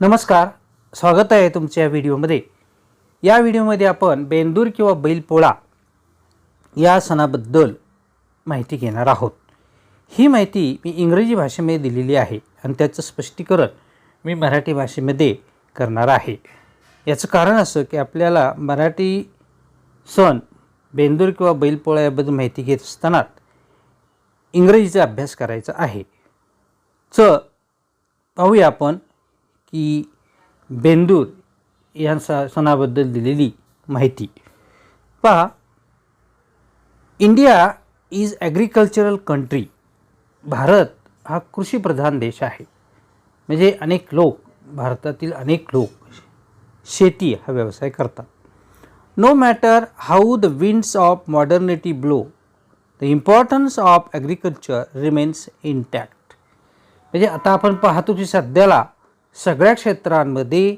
नमस्कार स्वागत आहे तुमच्या व्हिडिओमध्ये. या व्हिडिओमध्ये आपण बेंदूर किंवा बैलपोळा या सणाबद्दल माहिती घेणार आहोत. ही माहिती मी इंग्रजी भाषेमध्ये दिलेली आहे आणि त्याचं स्पष्टीकरण मी मराठी भाषेमध्ये करणार आहे. याचं कारण असं की आपल्याला मराठी सण बेंदूर किंवा बैलपोळा याबद्दल माहिती घेत असताना इंग्रजीचा अभ्यास करायचा आहे. च पाहूया आपण की बेंदूर या सणाबद्दल दिलेली माहिती. पहा India is agricultural country Bharat हा कृषीप्रधान देश आहे. म्हणजे अनेक लोक भारतातील अनेक लोक शेती हा व्यवसाय करतात. No matter how the winds of modernity blow the importance of agriculture remains intact म्हणजे आता आपण पाहतो की सध्याला सगळ्या क्षेत्रांमध्ये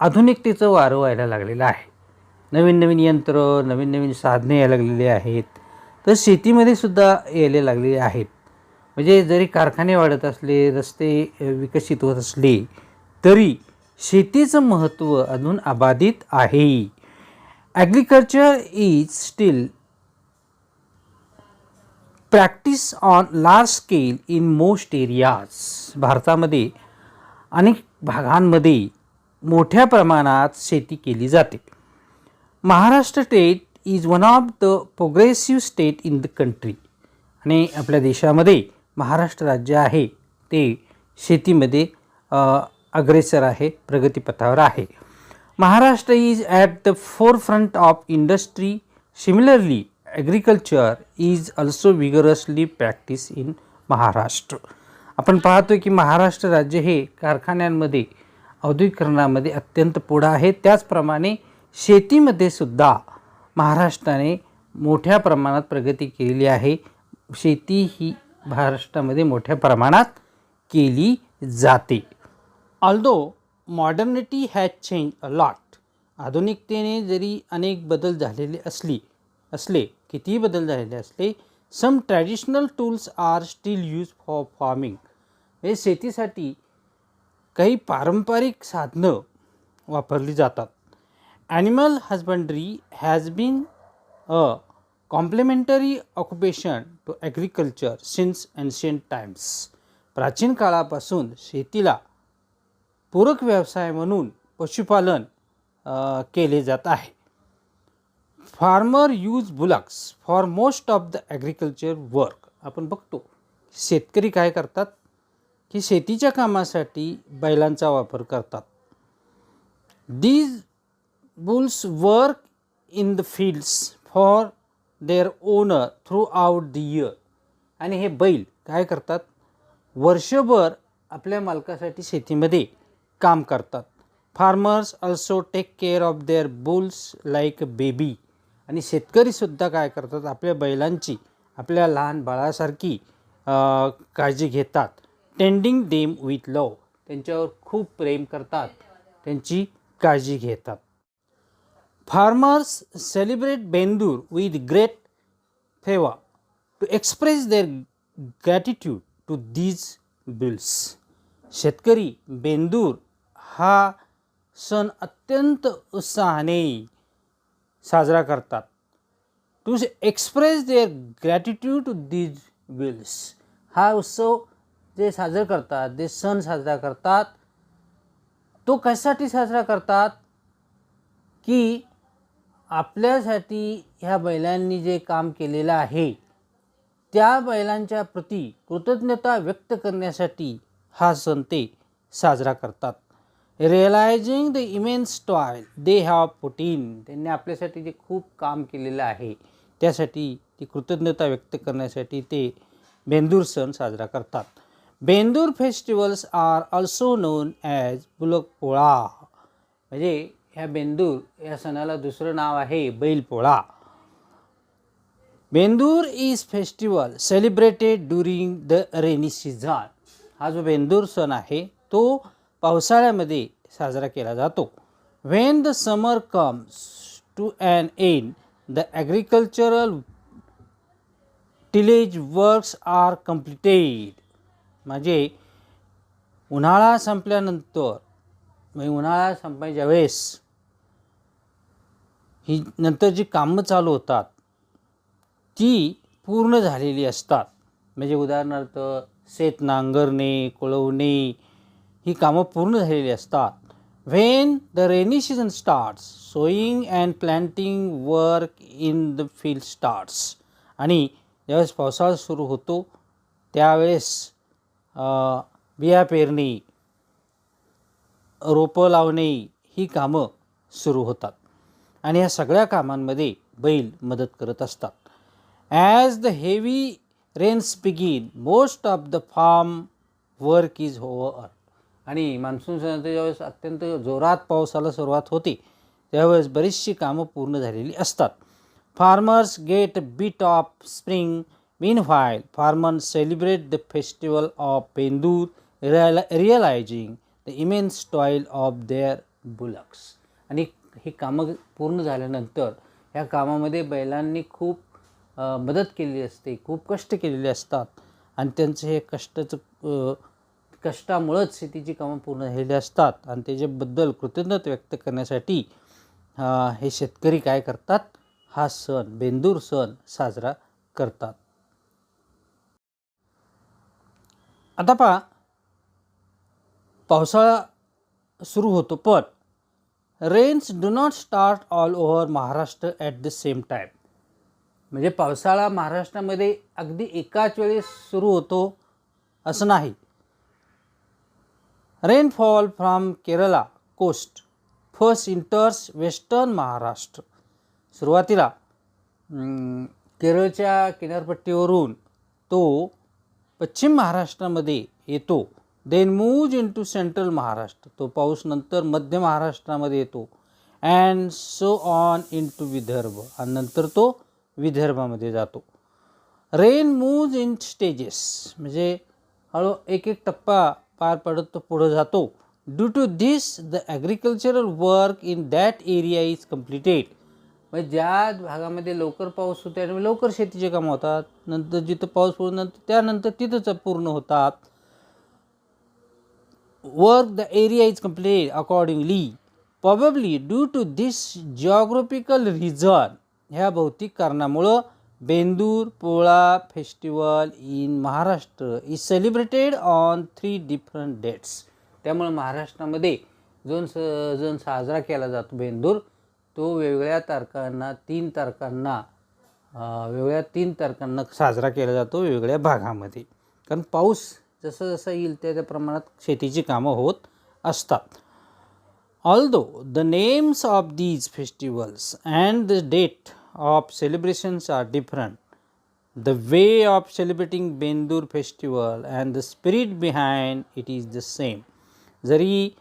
आधुनिकतेचं वारं व्हायला लागलेलं आहे. नवीन नवीन यंत्र नवीन नवीन साधने यायला लागलेली आहेत. तर शेतीमध्ये सुद्धा यायला लागलेले आहेत. म्हणजे जरी कारखाने वाढत असले रस्ते विकसित होत असले तरी शेतीचं महत्त्व अजून अबाधित आहे. Agriculture is still practice on large scale in most areas भारतामध्ये अनेक भागांमध्ये मोठ्या प्रमाणात शेती केली जाते. Maharashtra state is one of the progressive state in the country आणि आपल्या देशामध्ये महाराष्ट्र राज्य आहे ते शेतीमध्ये अग्रेसर आहे प्रगतीपथावर आहे. Maharashtra is at the forefront of industry similarly agriculture is also vigorously practice in Maharashtra. आपण पाहतो की महाराष्ट्र राज्य हे कारखान्यांमध्ये औद्योगिकरणामध्ये अत्यंत पुढं आहे. त्याचप्रमाणे शेतीमध्ये सुद्धा महाराष्ट्राने मोठ्या प्रमाणात प्रगती केलेली आहे. शेती ही महाराष्ट्रामध्ये मोठ्या प्रमाणात केली जाते. Although modernity has change a lot आधुनिकतेने जरी अनेक बदल झालेले असली असले कितीही बदल झालेले असले some traditional tools are still use for farming म्हणजे शेतीसाठी काही पारंपरिक साधनं वापरली जातात. Animal husbandry has been a complementary occupation to agriculture since ancient times प्राचीन काळापासून शेतीला पूरक व्यवसाय म्हणून पशुपालन केले जात आहे. Farmer use bullocks for most of the agriculture work आपण बघतो शेतकरी काय करतात? की शेतीच्या कामासाठी बैलांचा वापर करतात. These bulls work in the fields for their owner throughout the year आणि हे बैल काय करतात? वर्षभर आपल्या मालकासाठी शेतीमध्ये काम करतात. Farmers also take care of their bulls like baby आणि शेतकरीसुद्धा काय करतात? आपल्या बैलांची आपल्या लहान बाळासारखी काळजी घेतात. टेंडिंग डेम विथ लव त्यांच्यावर खूप प्रेम करतात. त्यांची काळजी घेतात. Farmers celebrate Bendur with great fervour to express their gratitude to these bulls शेतकरी बेंदूर हा सण अत्यंत उत्साहाने साजरा करतात. To express their gratitude to these bulls हा उत्सव जे साजरं करतात जे सण साजरा करतात तो कशासाठी साजरा करतात? की आपल्यासाठी ह्या बैलांनी जे काम केलेलं आहे त्या बैलांच्या प्रती कृतज्ञता व्यक्त करण्यासाठी हा सण ते साजरा करतात. Realising the immense toil they have put in त्यांनी आपल्यासाठी जे खूप काम केलेलं आहे त्यासाठी ती कृतज्ञता व्यक्त करण्यासाठी ते बेंदूर सण साजरा करतात. Bendur festivals are also known as बुलकपोळा. म्हणजे ह्या बेंदूर या सणाला दुसरं नाव आहे Bailpola. Bendur is festival celebrated during the rainy season. हा जो बेंदूर सण आहे तो पावसाळ्यामध्ये साजरा केला जातो. When the summer comes to and end the agricultural tillage works are completed म्हणजे उन्हाळा संपल्यानंतर म्हणजे उन्हाळा संपायच्या वेळेस ही नंतर जी कामं चालू होतात ती पूर्ण झालेली असतात. म्हणजे उदाहरणार्थ शेत नांगरणे कोळवणे ही कामं पूर्ण झालेली असतात. When the rainy season starts sowing and planting work in the field starts आणि ज्यावेळेस पावसाळा सुरू होतो त्यावेळेस बिया पेरणे रोपं लावणे ही कामं सुरू होतात. आणि या सगळ्या कामांमध्ये बैल मदत करत असतात. As the heavy rains begin most of the farm work is over आणि मान्सून सणाच्या ज्यावेळेस अत्यंत जोरात पावसाला सुरुवात होते त्यावेळेस बरीचशी कामं पूर्ण झालेली असतात. Farmers get bit of spring Meanwhile, while celebrate celebrate the festival of Bendur the the immense toil of their bullocks आणि ही कामं पूर्ण झाल्यानंतर ह्या कामामध्ये बैलांनी खूप मदत केलेली असते खूप कष्ट केलेले असतात. आणि त्यांचं हे कष्टाचं कष्टामुळंच शेतीची कामं पूर्ण झालेली असतात. आणि त्याच्याबद्दल कृतज्ञता व्यक्त करण्यासाठी हे शेतकरी काय करतात? हा सण बेंदूर सण साजरा करतात. आता पहा पावसाळा सुरू होतो पण rains do not start all over Maharashtra at the same time म्हणजे पावसाळा महाराष्ट्रामध्ये अगदी एकाच वेळी सुरू होतो असं नाही. Rainfall from Kerala coast first enters western Maharashtra. सुरुवातीला केरळच्या किनारपट्टीवरून तो पश्चिम महाराष्ट्रामध्ये येतो. Then moves into central Maharashtra. तो पाऊस नंतर मध्य महाराष्ट्रामध्ये येतो. And so on into Vidarbha. आणि नंतर तो विदर्भामध्ये जातो. रेन मूव्ज इन स्टेजेस म्हणजे हळू एक एक टप्पा पार पडत तो पुढं जातो. Due to this the agricultural work in that area is completed म्हणजे ज्या भागामध्ये लवकर पाऊस होतो आणि लवकर शेतीचे कामं होतात नंतर जिथं पाऊस पडून नंतर त्यानंतर तिथंच पूर्ण होतात. Work the area is complete accordingly probably due to this geographical reason ह्या भौतिक कारणामुळं Bendur Pola festival in Maharashtra is celebrated on three different dates त्यामुळे महाराष्ट्रामध्ये जो स जण साजरा केला जातो बेंदूर. तो वेगवेगळ्या तारखांना तीन तारखांना वेगळ्या वेगवेगळ्या तीन तारखांना साजरा केला जातो वेगवेगळ्या भागामध्ये. कारण पाऊस जसं जसं येईल त्या त्या प्रमाणात शेतीची कामं होत असतात. Although the names of these festivals and the date of celebrations are different the way of celebrating Bendur festival and the spirit behind it is the same जरी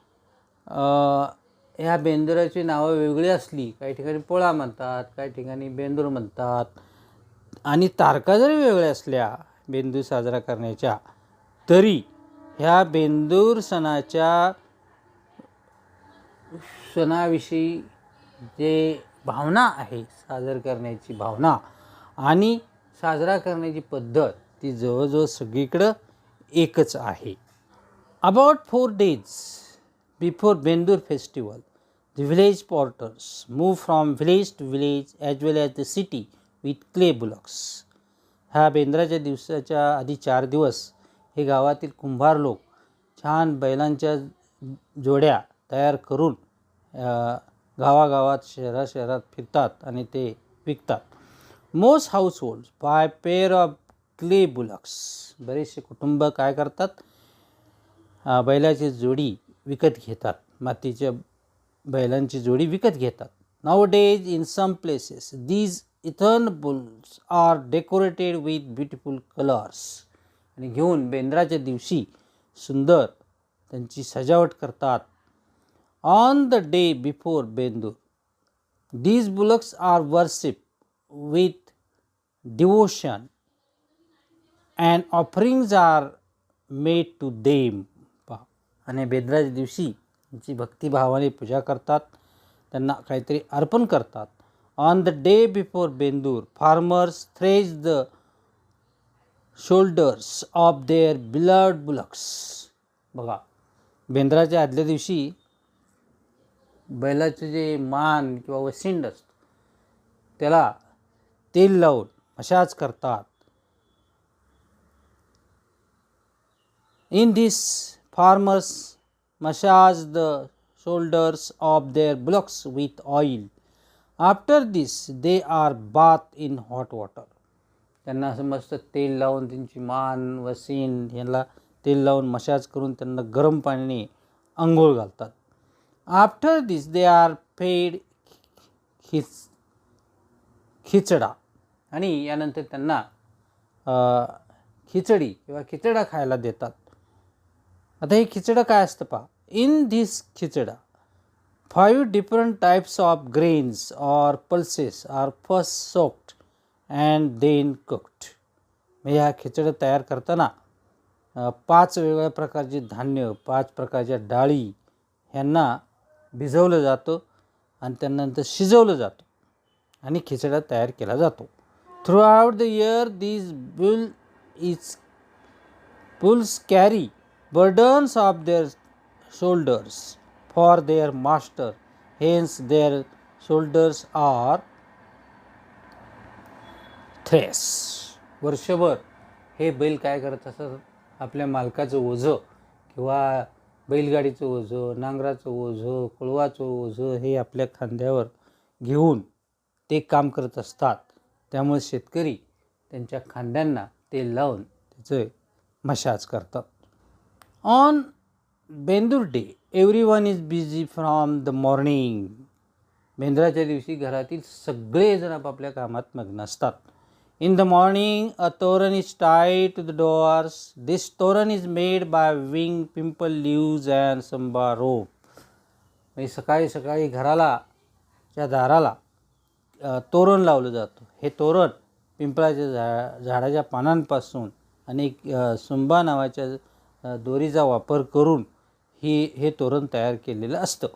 ह्या बेंदुराची नावं वेगळी असली काही ठिकाणी पोळा म्हणतात काही ठिकाणी बेंदूर म्हणतात. आणि तारखा जरी वेगळ्या असल्या बेंदूर साजरा करण्याच्या तरी ह्या बेंदूर सणाच्या सणाविषयी जे भावना आहे सादर करण्याची भावना आणि साजरा करण्याची पद्धत ती जवळजवळ सगळीकडं एकच आहे. About four days before Bendur festival The village porters move from village to village as well as the city with clay bullocks. ह्या बेंद्राच्या दिवसाच्या आधी चार दिवस हे गावातील कुंभार लोक छान बैलांच्या जोड्या तयार करून गावागावात शहरा शहरात फिरतात आणि ते विकतात. Most household buy pair of clay bullocks बरेचसे कुटुंब काय करतात? बैलाची जोडी विकत घेतात. मातीच्या बैलांची जोडी विकत घेतात. Nowadays in some places these earthen bulls are decorated with beautiful colours आणि घेऊन बेंद्राच्या दिवशी सुंदर त्यांची सजावट करतात. On the day before Bendur these bullocks are worship with devotion and offerings are made to them पहा. आणि बेंद्राच्या दिवशी जी भक्तिभावाने पूजा करतात त्यांना काहीतरी अर्पण करतात. On the day before Bendur farmers thresh the shoulders of their beloved bullocks बघा बेंद्राच्या आदल्या दिवशी बैलाचं जे मान किंवा वसिंड असतं त्याला तेल लावून अशाच करतात. In this farmers massage the shoulders of their bullocks with oil. After this, they are bathed in hot water. त्यांना असं मस्त तेल लावून त्यांची मान वसीन यांना तेल लावून मसाज करून त्यांना गरम पाण्याने आंघोळ घालतात after this they are fed खिच खिचडा आणि यानंतर त्यांना खिचडी किंवा खिचडा खायला देतात आता हे खिचडं काय असतं पहा. In this khichda five different types of grains or pulses are first soaked and then cooked म्हणजे ह्या खिचडं तयार करताना पाच वेगवेगळ्या प्रकारचे धान्य पाच प्रकारच्या डाळी ह्यांना भिजवलं जातं आणि त्यानंतर शिजवलं जातं आणि खिचडा तयार केला जातो. Throughout the year this bull is bulls carry burdens of their shoulders for their master. Hence their shoulders are thresh वर्षभर हे बैल काय करत असतात आपल्या मालकाचं ओझं किंवा बैलगाडीचं ओझं नांगराचं ओझं कुळवाचं ओझं हे आपल्या खांद्यावर घेऊन ते काम करत असतात. त्यामुळे शेतकरी त्यांच्या खांद्यांना तेल लावून त्याचं मशाज करतात. On Bendur day everyone is busy from the morning बेंद्राच्या दिवशी घरातील सगळेजण आपापल्या कामात मग्न असतात. In the morning a toran is tied to the doors this toran is made by wing pimpal leaves and संबा रोप म्हणजे सकाळी सकाळी घराला च्या दाराला तोरण लावलं जातं. हे तोरण पिंपळाच्या झा झाडाच्या पानांपासून आणि सुंबा नावाच्या दोरीचा वापर करून ही हे तोरण तयार केलेलं असतं.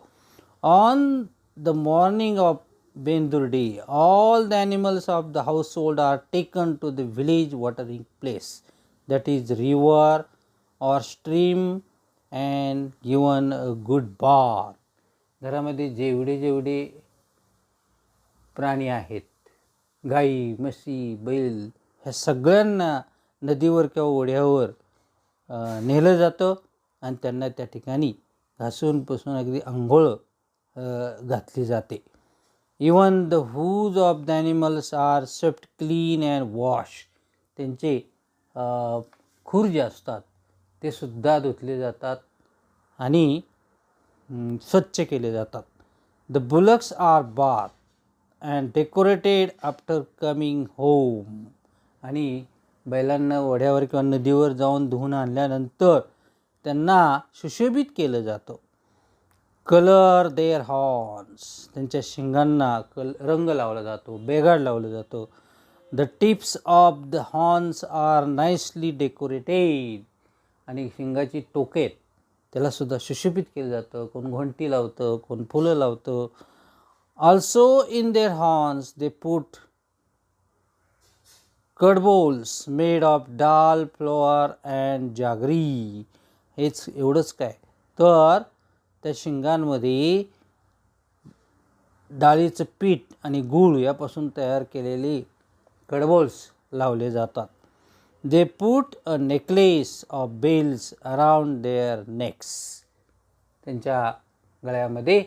On the morning of Bendur day all the animals of the household are taken to the village watering place that is river or stream and given a good bath घरामध्ये जेवढे जेवढे प्राणी आहेत गाई म्हशी बैल ह्या सगळ्यांना नदीवर किंवा ओढ्यावर नेलं जातं आणि त्यांना त्या ठिकाणी घासून पुसून अगदी आंघोळ घातली जाते. Even the hooves of the animals are swift clean and wash त्यांचे खूर जे असतात ते सुद्धा धुतले जातात आणि स्वच्छ केले जातात. The bullocks are bath and decorated after coming home आणि बैलांना ओढ्यावर किंवा नदीवर जाऊन धुवून आणल्यानंतर त्यांना सुशोभित केलं जातं. Colour their horns. त्यांच्या शिंगांना कल रंग लावला जातो बेगाड लावलं जातं. The tips of the horns are nicely decorated आणि शिंगाची टोकेत त्यालासुद्धा सुशोभित केलं जातं. कोण घंटी लावतं कोण फुलं लावतं. Also in their horns they put kadbols made of dal flour and jaggery हेच एवढंच काय. तर त्या शिंगांमध्ये डाळीचं पीठ आणि गूळ यापासून तयार केलेले कडबोल्स लावले जातात. They put a necklace of bells around their necks त्यांच्या गळ्यामध्ये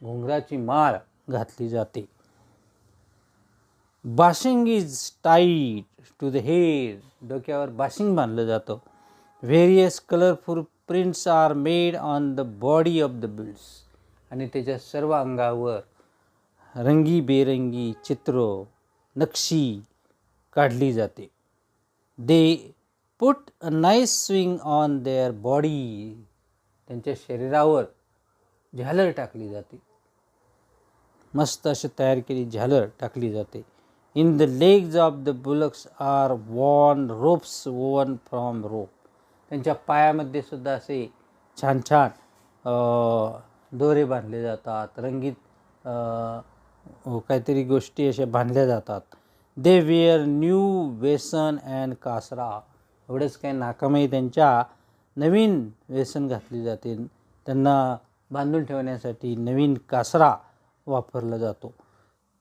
घुंगराची माळ घातली जाते. Bashing is tight to the head डोक्यावर बाशिंग बांधलं जातं. Various colourful prints are made on the body of the bulls आणि त्याच्या सर्व अंगावर रंगीबेरंगी चित्र नक्षी काढली जाते. They put a nice swing on their body त्यांच्या शरीरावर झालर टाकली जाते. मस्त अशी तयार केली झालर टाकली जाते. In the legs of the bullocks are woven ropes woven from rope त्यांच्या पायामध्ये सुद्धा असे छान छान दोरे बांधले जातात. रंगीत हो, काहीतरी गोष्टी अशा बांधल्या जातात. They wear new vesan and kasra. एवढंच काही नाकामही त्यांच्या नवीन व्यसन घातली जाते. त्यांना बांधून ठेवण्यासाठी नवीन कासरा वापरला जातो.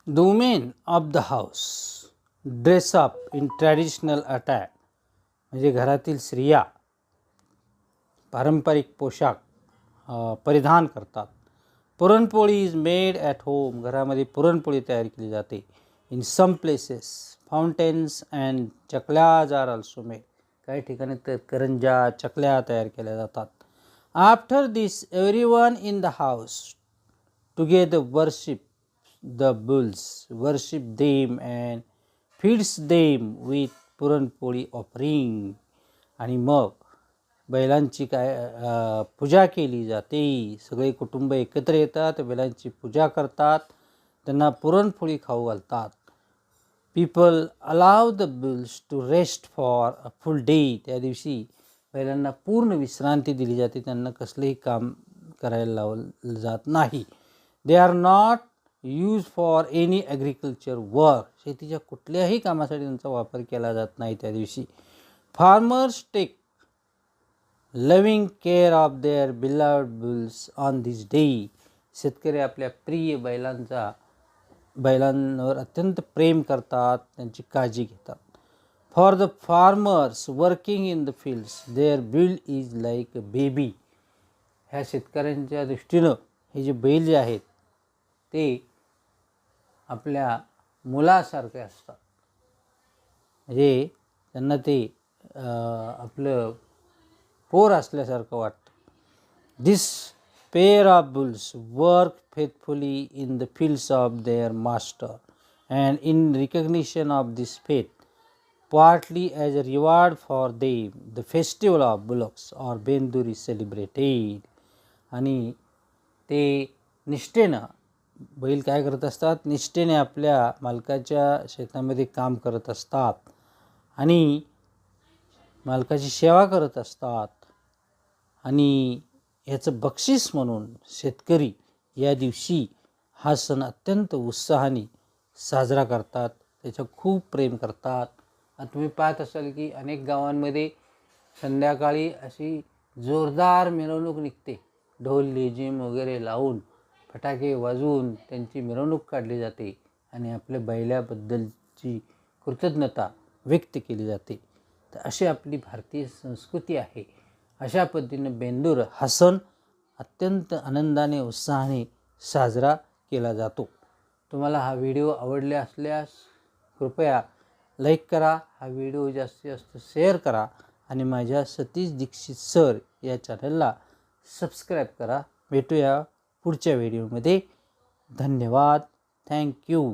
The women of the house dress up in traditional attire म्हणजे घरातील स्त्रिया पारंपरिक पोशाख परिधान करतात. Puranpoli is made at home घरामध्ये पुरणपोळी तयार केली जाते. In some places fountains and chaklyas are also made काही ठिकाणी तर करंजा चकल्या तयार केल्या जातात. After this every one in the house together worship the bulls worship them and feeds them with puranpoli offering आणि मग बैलांची काय पूजा केली जाते. सगळे कुटुंब एकत्र येतात बैलांची पूजा करतात. त्यांना पुरणपोळी खाऊ घालतात. People allow the bulls to rest for a full day त्या दिवशी बैलांना पूर्ण विश्रांती दिली जाते. त्यांना कसलंही काम करायला लावलं जात नाही. They are not use for any agriculture work. शेतीच्या कुठल्याही कामासाठी त्यांचा वापर केला जात नाही त्या दिवशी. Farmers take loving care of their beloved bulls on this day. शेतकरी आपल्या प्रिय बैलांचा बैलांवर अत्यंत प्रेम करतात त्यांची काळजी घेतात. For the farmers working in the fields their bull is like a baby. ह्या शेतकऱ्यांच्या दृष्टीनं हे जे बैल जे आहेत ते आपल्या मुलासारखे असतात. म्हणजे त्यांना ते आपलं पोर असल्यासारखं वाटतं. This pair of bulls work faithfully in the fields of their master and in recognition of this faith partly as a reward for them the festival of bullocks or bendur is celebrated. आणि ते निष्ठेनं बैल काय करत असतात? निष्ठेने आपल्या मालकाच्या शेतामध्ये काम करत असतात. आणि मालकाची सेवा करत असतात. आणि ह्याचं बक्षीस म्हणून शेतकरी या दिवशी हा सण अत्यंत उत्साहाने साजरा करतात. त्याचं खूप प्रेम करतात. आणि तुम्ही पाहत असाल की अनेक गावांमध्ये संध्याकाळी अशी जोरदार मिरवणूक निघते. ढोल लेझिम वगैरे लावून. फटाके वाजवून त्यांची मिरवणूक काढली जाते आणि आपल्या बैलाबद्दलची कृतज्ञता व्यक्त केली जाते. तर अशी आपली भारतीय संस्कृती आहे. अशा पद्धतीनं बेंदूर हा सण अत्यंत आनंदाने उत्साहाने साजरा केला जातो. तुम्हाला हा व्हिडिओ आवडले असल्यास कृपया लाईक करा हा व्हिडिओ जास्तीत जास्त शेअर करा आणि माझ्या सतीश दीक्षित सर या चॅनलला सबस्क्राईब करा. भेटूया. पुढच्या व्हिडिओमध्ये. धन्यवाद. थँक्यू